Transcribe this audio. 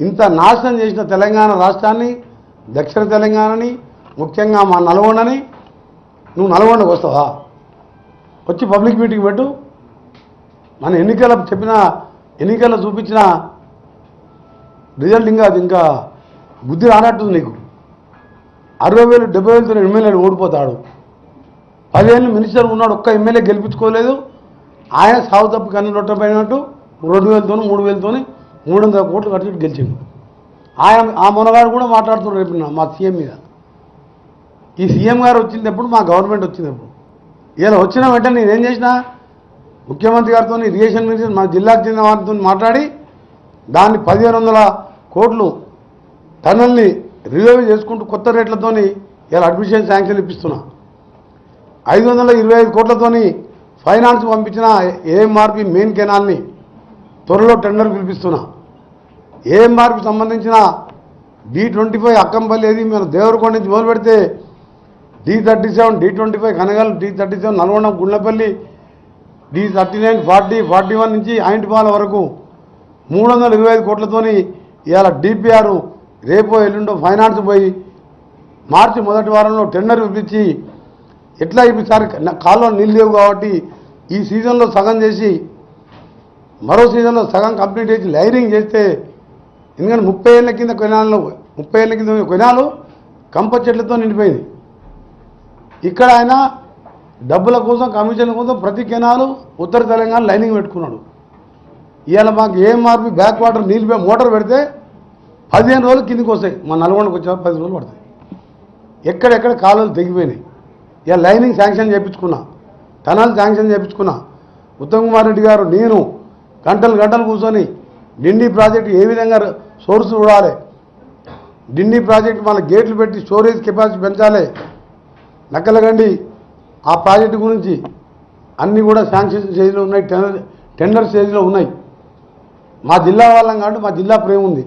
ఇంత నాశనం చేసిన తెలంగాణ రాష్ట్రాన్ని దక్షిణ తెలంగాణని ముఖ్యంగా మా నల్గొండని నువ్వు నల్గొండకు వస్తావా? వచ్చి పబ్లిక్ మీటింగ్ పెట్టు. మన ఎన్నికల చెప్పిన ఎన్నికల్లో చూపించిన రిజల్ట్ ఇంకా అది ఇంకా బుద్ధి రానట్టుంది నీకు. అరవై వేలు డెబ్బై వేలతో ఎమ్మెల్యేలు ఓడిపోతాడు. పదిహేను మినిస్టర్ ఉన్నాడు ఒక్క ఎమ్మెల్యే గెలిపించుకోలేదు. ఆయన సాగు తప్పు కన్ను రొట్టపోయినట్టు రెండు వేలతోని మూడు వేలతోని మూడు వందల కోట్లు ఖర్చు గెలిచిండు. ఆయన ఆ మొన్నగారు కూడా మాట్లాడుతున్నారు రేపు మా సీఎం మీద. ఈ సీఎం గారు వచ్చినప్పుడు మా గవర్నమెంట్ వచ్చినప్పుడు. ఇలా వచ్చిన వెంటనే నేనేం చేసిన ముఖ్యమంత్రి గారితో ఇరిగేషన్ మినిస్టర్ మన జిల్లాకు చెందిన వారితో మాట్లాడి దాన్ని పదిహేను వందల కోట్లు టన్నుల్ని రిజర్వ్ చేసుకుంటూ కొత్త రేట్లతోని ఇలా అడ్మిషన్ శాంక్షన్ ఇప్పిస్తున్నా. ఐదు వందల ఇరవై ఐదు కోట్లతోని ఫైనాన్స్ పంపించిన A M R P main కెనాల్ని త్వరలో టెండర్ పిలిపిస్తున్నా. ఏఎంఆర్పి సంబంధించిన డి ట్వంటీ ఫైవ్ అక్కంపల్లి ఏది మేము దేవరకొండ నుంచి మొదలు పెడితే D thirty seven D twenty five Kanagal D thirty seven Nalgonda Gundlapalli D thirty nine forty forty one నుంచి ఆయింటిపాల వరకు మూడు వందల ఇరవై ఐదు కోట్లతోని ఇవాళ డిపిఆర్ రేపో ఎల్లుండో ఫైనాన్స్ పోయి మార్చి మొదటి వారంలో టెండర్ ఇప్పించి ఎట్లా ఇప్పించారు కాల్లో నీళ్ళు లేవు కాబట్టి ఈ సీజన్లో సగం చేసి మరో సీజన్లో సగం కంప్లీట్ చేసి లైరింగ్ చేస్తే ఎందుకంటే ముప్పై ఏళ్ళ కింద కొనాలలో ముప్పై ఏళ్ళ కింద కొనాలు కంప చెట్లతో నిండిపోయింది. ఇక్కడ ఆయన డబ్బుల కోసం కమిషన్ల కోసం ప్రతి కెనాలు ఉత్తర తెలంగాణ లైనింగ్ పెట్టుకున్నాడు. ఇవాళ మాకు ఏం మార్పు బ్యాక్ వాటర్ నీళ్ళు మోటార్ పెడితే పదిహేను రోజులు కిందికి వస్తాయి. మా నల్గొండకు వచ్చే పది రోజులు పడతాయి. ఎక్కడెక్కడ కాలువలు తెగిపోయినాయి. ఇక లైనింగ్ శాంక్షన్ చేయించుకున్నా టనల్ శాంక్షన్ చేయించుకున్నా ఉత్తమ్ కుమార్ రెడ్డి గారు నేను గంటలు గంటలు కూర్చొని నిండి ప్రాజెక్టు ఏ విధంగా సోర్స్ చూడాలి. డిండి ప్రాజెక్టు మన గేట్లు పెట్టి స్టోరేజ్ కెపాసిటీ పెంచాలి. నక్కలగండి ఆ ప్రాజెక్టు గురించి అన్నీ కూడా శాంక్షన్ స్టేజ్లో ఉన్నాయి టెండర్ టెండర్ స్టేజ్లో ఉన్నాయి. మా జిల్లా వాళ్ళం కాబట్టి మా జిల్లా ప్రేమ ఉంది.